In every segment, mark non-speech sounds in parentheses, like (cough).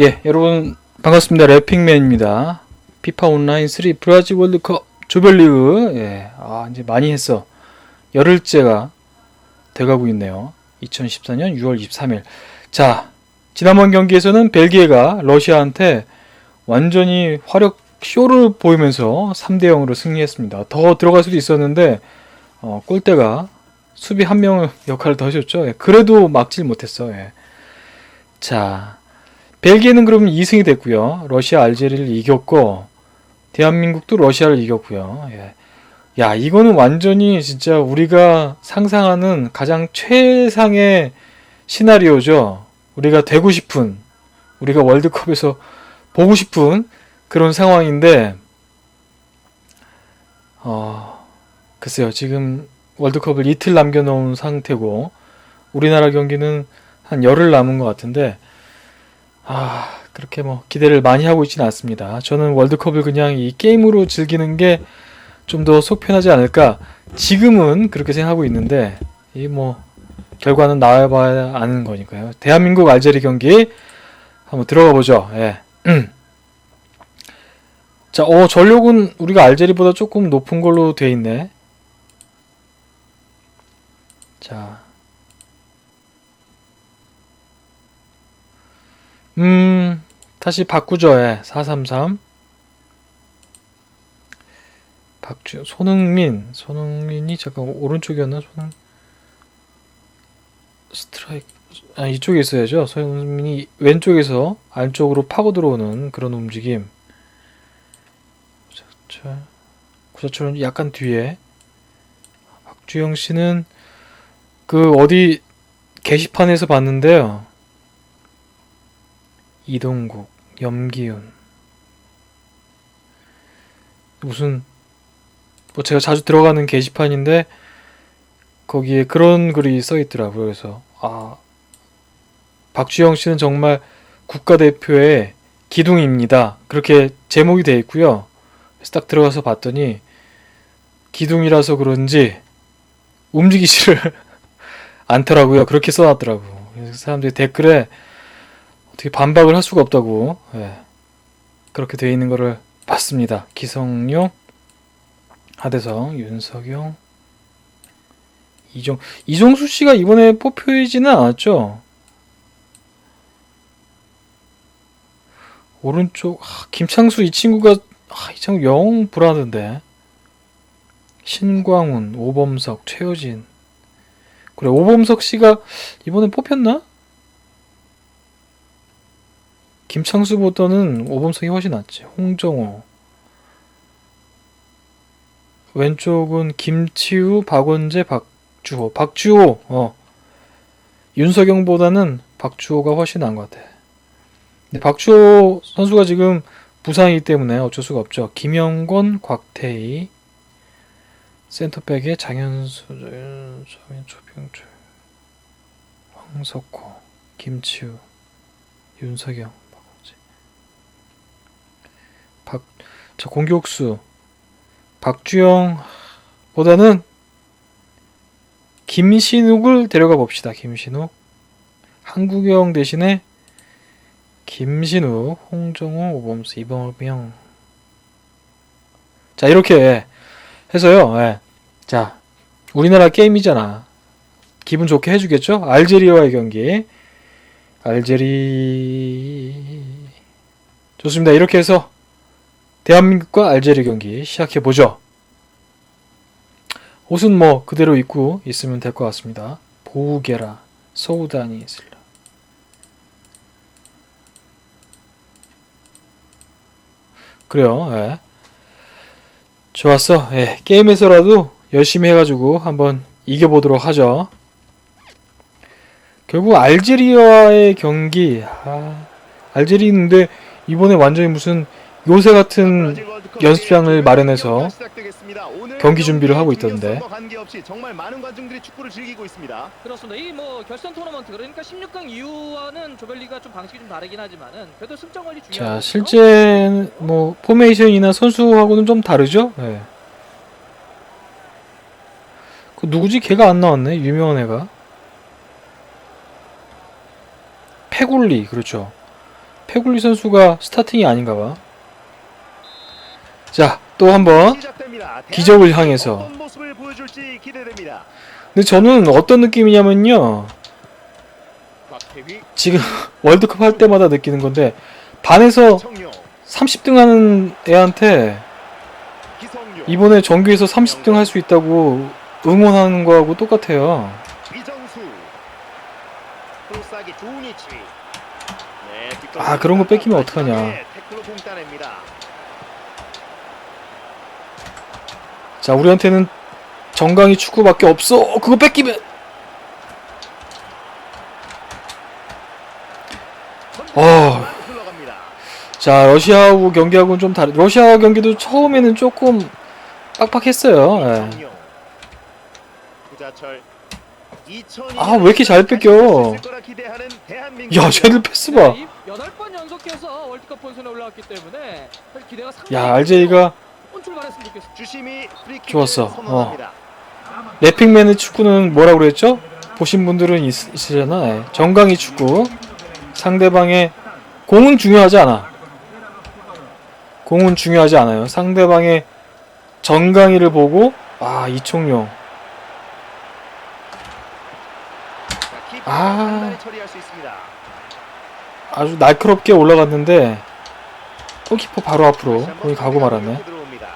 예, 여러분 반갑습니다. 래핑맨입니다. 피파 온라인 3 브라질 월드컵 조별리그. 예, 아 이제 많이 했어. 열흘째가 돼가고 있네요. 2014년 6월 23일. 자, 지난번 경기에서는 벨기에가 러시아한테 완전히 화력 쇼를 보이면서 3대 0으로 승리했습니다. 더 들어갈 수도 있었는데 어, 골대가 수비 한 명 역할을 더 해줬죠. 예, 그래도 막질 못했어. 예. 자, 벨기에는 그러면 2승이 됐고요. 러시아 알제리를 이겼고 대한민국도 러시아를 이겼고요. 예. 야, 이거는 완전히 진짜 우리가 상상하는 가장 최상의 시나리오죠. 우리가 되고 싶은 우리가 월드컵에서 보고 싶은 그런 상황인데 어, 글쎄요. 지금 월드컵을 이틀 남겨놓은 상태고 우리나라 경기는 한 열흘 남은 것 같은데 아 그렇게 뭐 기대를 많이 하고 있지는 않습니다. 저는 월드컵을 그냥 이 게임으로 즐기는 게 좀 더 속 편하지 않을까 지금은 그렇게 생각하고 있는데 이 뭐 결과는 나와봐야 아는 거니까요. 대한민국 알제리 경기 한번 들어가 보죠. 예. 자, 어 전력은 우리가 알제리보다 조금 높은 걸로 돼 있네. 자. 음, 다시 바꾸죠. 예. 433. 박주, 손흥민. 손흥민이 잠깐 오른쪽이었나? 손흥 스트라이크. 아, 이쪽에 있어야죠. 손흥민이 왼쪽에서 안쪽으로 파고 들어오는 그런 움직임. 구자철. 구자철은 약간 뒤에. 박주영 씨는 그 어디 게시판에서 봤는데요. 이동국, 염기훈. 무슨 뭐 제가 자주 들어가는 게시판인데 거기에 그런 글이 써 있더라고요. 그래서 아 박주영 씨는 정말 국가대표의 기둥입니다. 그렇게 제목이 돼 있고요. 그래서 딱 들어가서 봤더니 기둥이라서 그런지 움직이지를 (laughs) 않더라고요. 그렇게 써놨더라고. 그래서 사람들이 댓글에 어떻게 반박을 할 수가 없다고 예. 그렇게 돼 있는 거를 봤습니다. 기성용, 하대성, 윤석영, 이종 이종수 씨가 이번에 뽑혀지는 않았죠? 오른쪽 아, 김창수 이 친구가 아, 이 친구 영 불안한데 신광훈, 오범석, 최효진 그래 오범석 씨가 이번에 뽑혔나? 김창수보다는 오범석이 훨씬 낫지. 홍정호. 왼쪽은 김치우, 박원재, 박주호. 박주호. 어. 윤석영보다는 박주호가 훨씬 나은 것 같아. 근데 박주호 선수가 지금 부상이기 때문에 어쩔 수가 없죠. 김영권, 곽태희, 센터백에 장현수, 조민, 조병철, 황석호, 김치우, 윤석영. 박, 자, 공격수. 박주영 보다는 김신욱을 데려가 봅시다. 김신욱. 한국영 대신에 김신욱, 홍정호, 오범수, 이범영. 자, 이렇게 해서요. 예. 자, 우리나라 게임이잖아. 기분 좋게 해주겠죠? 알제리와의 경기. 알제리. 좋습니다. 이렇게 해서 대한민국과 알제리 경기 시작해 보죠. 옷은 뭐 그대로 입고 있으면 될 것 같습니다. 보우게라, 서우다니 슬라. 그래요. 예. 좋았어. 예. 게임에서라도 열심히 해가지고 한번 이겨보도록 하죠. 결국 알제리와의 경기, 아, 알제리인데 이번에 완전히 무슨 요새 같은 연습장을 마련해서 경기 준비를 하고 있던데. 정말 많은 관중들이 축구를 즐기고 있습니다. 그렇습니다. 이 뭐 결선 토너먼트 그러니까 16강 이후와는 조별리가 좀 방식이 좀 다르긴 하지만은 그래도 승점 관리 자, 중요하거든요. 실제 뭐 포메이션이나 선수하고는 좀 다르죠? 예. 그 누구지? 걔가 안 나왔네. 유명한 애가. 페골리, 그렇죠. 페굴리 선수가 스타팅이 아닌가 봐. 자, 또 한번. 기적을 향해서. 근데 저는 어떤 느낌이냐면요. 지금 월드컵 할 때마다 느끼는 건데, 반에서 청룡, 30등 하는 애한테 이번에 정규에서 30등 할 수 있다고 응원하는 거하고 똑같아요. 네, 아, 그런 거 뺏기면 어떡하냐. 마지막에 태클로 봉따냅니다. 자, 우리한테는 정강이 축구밖에 없어. 그거 뺏기면 어. 자, 러시아하고 경기하고는 좀 다르. 러시아 경기도 처음에는 조금 빡빡했어요. 예. 이정용, 구자철, 2002 아, 왜 이렇게 잘 뺏겨? 야, 쟤들 패스 봐. 네, 이 여덟 번 연속해서 월드컵 본선에 올라왔기 때문에 사실 기대가 상당히 야, 알제리가 좋은 출발했으면 좋겠어. 주심이 프리킥을 좋았어. 선언합니다. 래핑맨의 축구는 뭐라고 그랬죠? 보신 분들은 있, 있으려나? 예. 정강이 축구. 상대방의 공은 중요하지 않아. 공은 중요하지 않아요. 상대방의 정강이를 보고 아 이총용 자, 키퍼가 아. 단단히 처리할 수 있습니다. 아주 날카롭게 올라갔는데 골키퍼 바로 앞으로 다시 한번 공이 가고 말았네. 들어옵니다.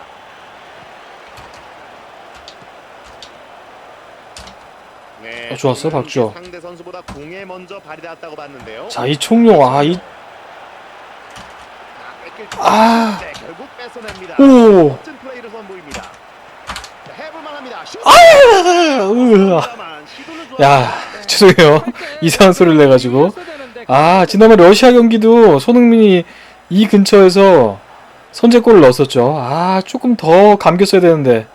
네, 어, 좋았어, 공은 박주호. 상대 선수보다 공에 먼저 발이 닿았다고 봤는데요. 자 이총용 아이 자, 뺏길 줄 아. 알았는데 결국 뺏어냅니다. 오. 멋진 플레이를 선보입니다. 자, 해볼만 합니다. 슛! 으아. 다만 시도는 좋았습니다. 야 죄송해요 이상한 소리를 내 가지고 아 지난번 러시아 경기도 손흥민이 이 근처에서 선제골을 넣었었죠 아 조금 더 감겼어야 되는데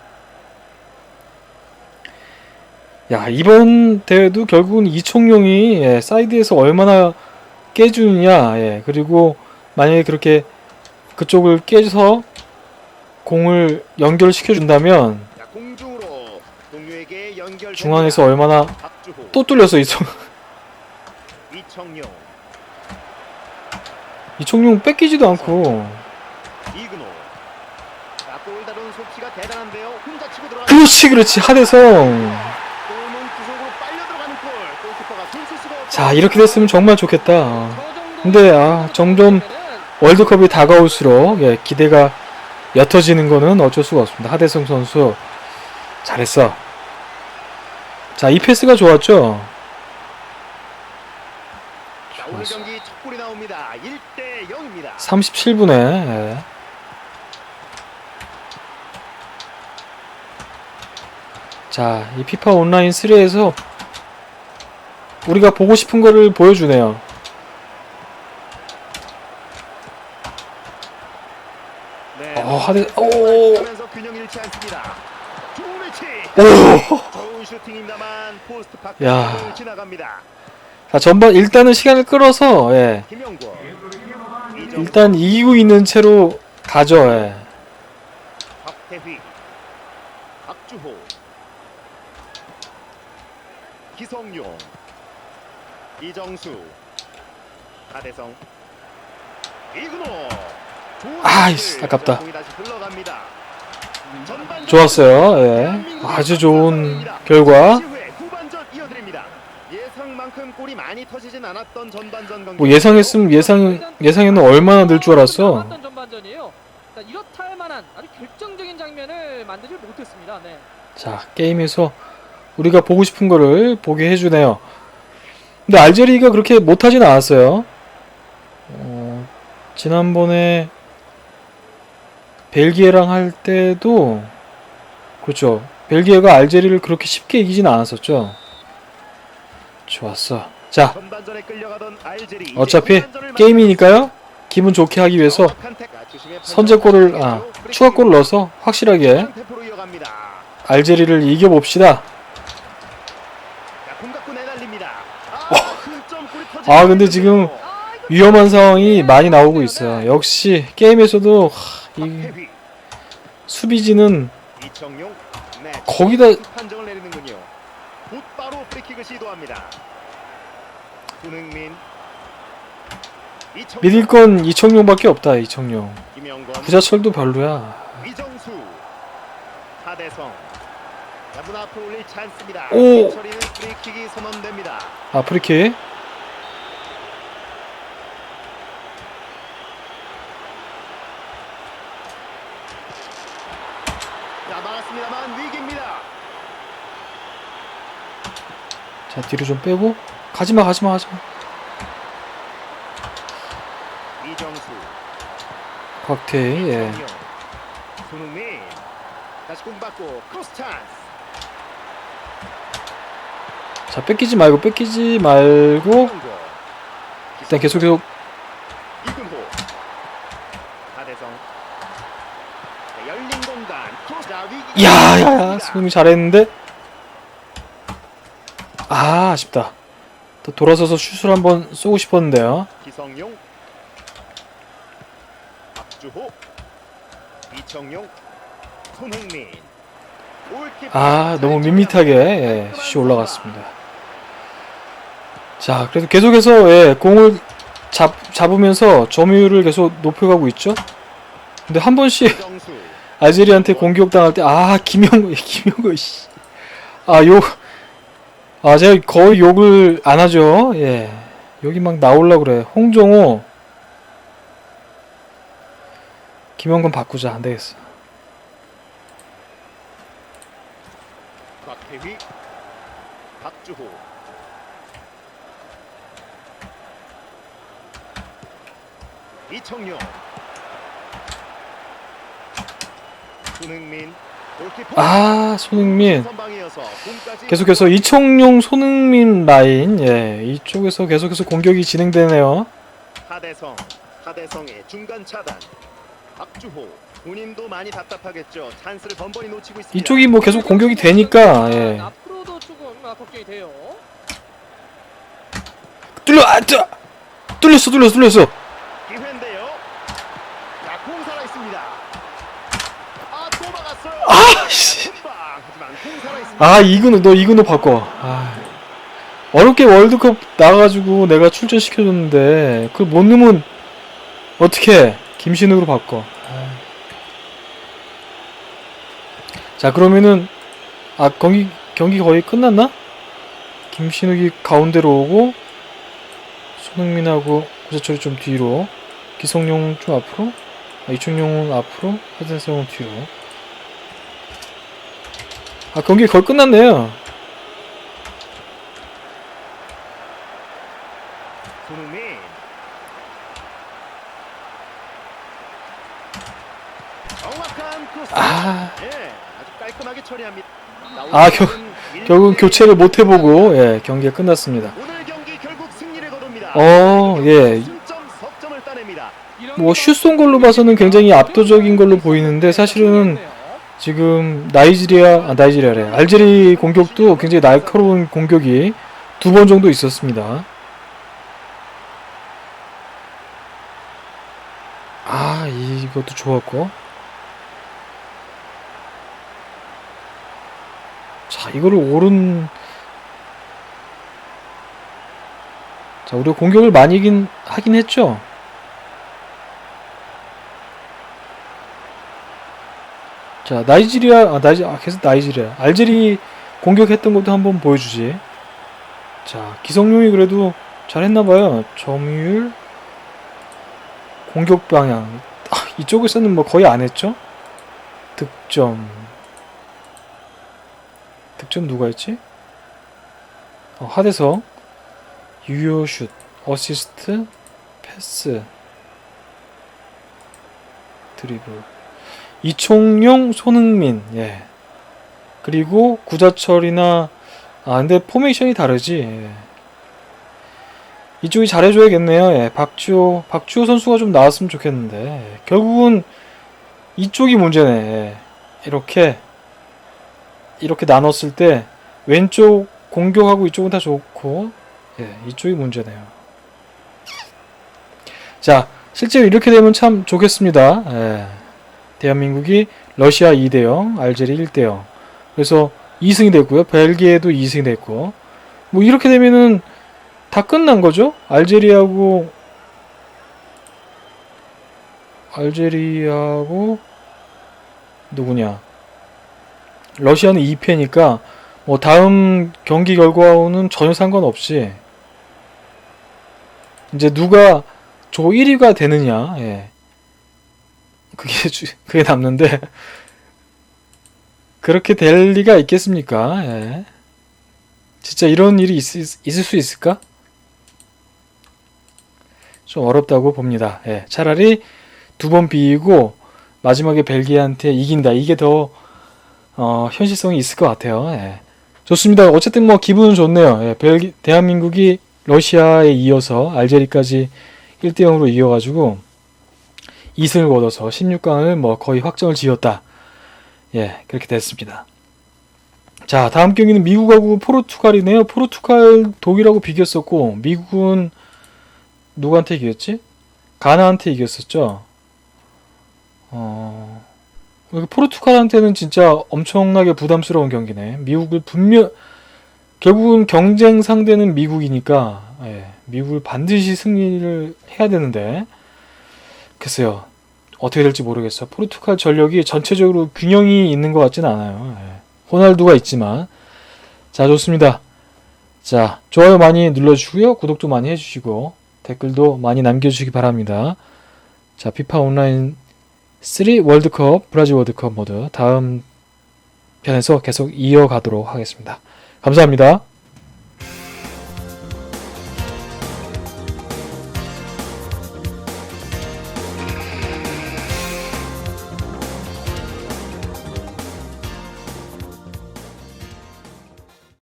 야 이번 대회도 결국은 이총용이 예, 사이드에서 얼마나 깨주느냐 예, 그리고 만약에 그렇게 그쪽을 깨서 공을 연결시켜 준다면 자, 공중으로 동료에게 연결. 중앙에서 얼마나 또 뚫렸어 이총 이청용, 이총용 뺏기지도 않고. 그렇지 그렇지. 하대성 골문 구석으로 빨려 들어가는 골. 골키퍼가 손쓸 수가 없죠. 자 이렇게 됐으면 정말 좋겠다 근데 아 점점 월드컵이 다가올수록 예, 기대가 옅어지는 거는 어쩔 수가 없습니다 하대성 선수 잘했어 자 이 패스가 좋았죠 자, 좋았어. 경기 첫 골이 나옵니다. 1대 0입니다. 37분에 예. 자 이 피파 온라인 3에서 우리가 보고 싶은 거를 보여주네요 네. 어, 하대- 오. 오! 야. 자 전반 일단은 시간을 끌어서 예. 일단 이기고 있는 채로 가죠. 예. 박태휘. 박주호. 기성용. 이정수. 하대성. 이근호. 아이씨. 아깝다. 좋았어요. 예. 아주 좋은 결과. 이후에 후반전 이어드립니다. 예상만큼 골이 많이 터지진 않았던 전반전 경기. 뭐 예상했으면 예상 예상에는 얼마나 늘 줄 알았어. 만들지 못했습니다. 네. 자 게임에서 우리가 보고 싶은 거를 보게 해주네요. 근데 알제리가 그렇게 못하진 않았어요. 어, 지난번에 벨기에랑 할 때도 그렇죠. 벨기에가 알제리를 그렇게 쉽게 이기진 않았었죠. 좋았어. 자 어차피 게임이니까요. 기분 좋게 하기 위해서 주심의 선제골을 아. 추가골을 넣어서 확실하게. 알제리를 이겨봅시다. 자, 공 갖고 내달립니다. 아, 근점골이 터지고 아, 근데 지금 위험한 상황이 많이 나오고 있어요. 역시 게임에서도 하, 이 수비진은 네, 거기다 믿을 건 이청용밖에 없다 이청용. 구자철도 별로야. 오! 아 프리킥 자, 막았습니다만 위기입니다. 자 뒤로 좀 빼고. 가지마 가지마 가지마. 이정수, 곽태희 예. 손흥민. 다시 공 받고 크로스 찬스. 자 뺏기지 말고 뺏기지 말고. 일단 계속 계속. 이근호. 하대성. 자, 열린 공간. 크로스. 야야야. 소금이 잘했는데 아 아쉽다. 또 돌아서서 슛을 한번 쏘고 싶었는데요. 기성용. 박주호. 이청용. 손흥민. 아 너무 잘 밋밋하게 예, 슛이 올라갔습니다. 자 그래도 계속해서 예, 공을 잡, 잡으면서 점유율을 계속 높여가고 있죠? 근데 한 번씩 이정수. 알제리한테 공격 당할 때 아 김영거 (laughs) 김영거 씨아욕 아 제가 거의 욕을 안 하죠. 예. 여기 막 나올라 그래. 홍정호 김영건 바꾸자. 안 되겠어. 박태휘 박주호. 이청용. 손흥민 아 손흥민. 계속해서 이청용 손흥민 라인. 예 이쪽에서 계속해서 공격이 진행되네요. 하대성 하대성의 중간 차단. 박주호 본인도 많이 답답하겠죠. 찬스를 번번이 놓치고 있습니다. 이쪽이 뭐 계속 공격이 되니까 예. 앞으로도 조금 아, 걱정이 돼요. 뚫려 아 뚫, 뚫렸어 뚫렸어 뚫렸어 기회인데요 자공 살아 있습니다 아또 막았어요 살아 있습니다 아 이근호 너 이근호 바꿔. 아. 어렵게 월드컵 나가가지고 내가 출전시켜줬는데 그걸 못 넣으면 어떻게 김신욱으로 바꿔. 아. 자 그러면은 아 경기 경기 거의 끝났나? 김신욱이 가운데로 오고 손흥민하고 구자철이 좀 뒤로. 기성용 좀 앞으로? 아, 이춘용은 앞으로? 하진성은 뒤로 아 경기 거의 끝났네요. 손흥민. 정확한 크로스. 아. 예, 아주 깔끔하게 처리합니다. 아, 겨- 결국은 교체를 못 해보고 예 경기가 끝났습니다. 오늘 경기 결국 승리를 거둡니다. 어, 예. 승점 석점을 따냅니다. 뭐 슛 쏜 걸로 봐서는 굉장히 압도적인 걸로 보이는데 사실은 지금 나이지리아 아 나이지리아래 알제리 공격도 굉장히 날카로운 공격이 두 번 정도 있었습니다. 아 이것도 좋았고 자 이거를 오른 자 우리가 공격을 많이 긴, 하긴 했죠. 자 나이지리아 아 나이지 아 계속 나이지리아. 알제리 공격했던 것도 한번 보여주지. 자 기성용이 그래도 잘했나봐요. 점유율 공격 방향. 아, 이쪽에서는 뭐 거의 안 했죠? 득점. 득점 누가 했지? 어, 하대성. 유효슛 어시스트 패스. 드리블 이총용, 손흥민, 예. 그리고 구자철이나 아 근데 포메이션이 다르지. 예. 이쪽이 잘해줘야겠네요. 예. 박주호, 박주호 선수가 좀 나왔으면 좋겠는데 예. 결국은 이쪽이 문제네. 예. 이렇게 이렇게 나눴을 때 왼쪽 공격하고 이쪽은 다 좋고 예. 이쪽이 문제네요. 자 실제로 이렇게 되면 참 좋겠습니다. 예. 대한민국이 러시아 2대 0, 알제리 1대 0. 그래서 2승이 됐고요. 벨기에도 2승이 됐고. 뭐 이렇게 되면은 다 끝난 거죠. 알제리하고 알제리하고 누구냐? 러시아는 2패니까 뭐 다음 경기 결과와는 전혀 상관없이 이제 누가 조 1위가 되느냐, 예. 그게 주- 그게 남는데 그렇게 될 리가 있겠습니까? 예. 진짜 이런 일이 있, 있을 수 있을까? 좀 어렵다고 봅니다. 예. 차라리 두 번 비기고 마지막에 벨기에한테 이긴다. 이게 더 어, 현실성이 있을 것 같아요. 예. 좋습니다. 어쨌든 뭐 기분은 좋네요. 예. 벨기, 대한민국이 러시아에 이어서 알제리까지 1대 0으로 이겨가지고 2승을 거둬서 16강을 뭐 거의 확정을 지었다. 예, 그렇게 됐습니다. 자, 다음 경기는 미국하고 포르투갈이네요. 포르투갈 독일하고 비겼었고 미국은 누구한테 이겼지? 가나한테 이겼었죠. 어, 포르투갈한테는 진짜 엄청나게 부담스러운 경기네. 미국을 분명 결국은 경쟁 상대는 미국이니까 예, 미국을 반드시 승리를 해야 되는데 글쎄요 어떻게 될지 모르겠어. 포르투갈 전력이 전체적으로 균형이 있는 것 같지는 않아요. 예. 호날두가 있지만 자 좋습니다. 자 좋아요 많이 눌러주시고요 구독도 많이 해주시고 댓글도 많이 남겨주시기 바랍니다. 자 피파 온라인 3 월드컵 브라질 월드컵 모드 다음 편에서 계속 이어가도록 하겠습니다. 감사합니다.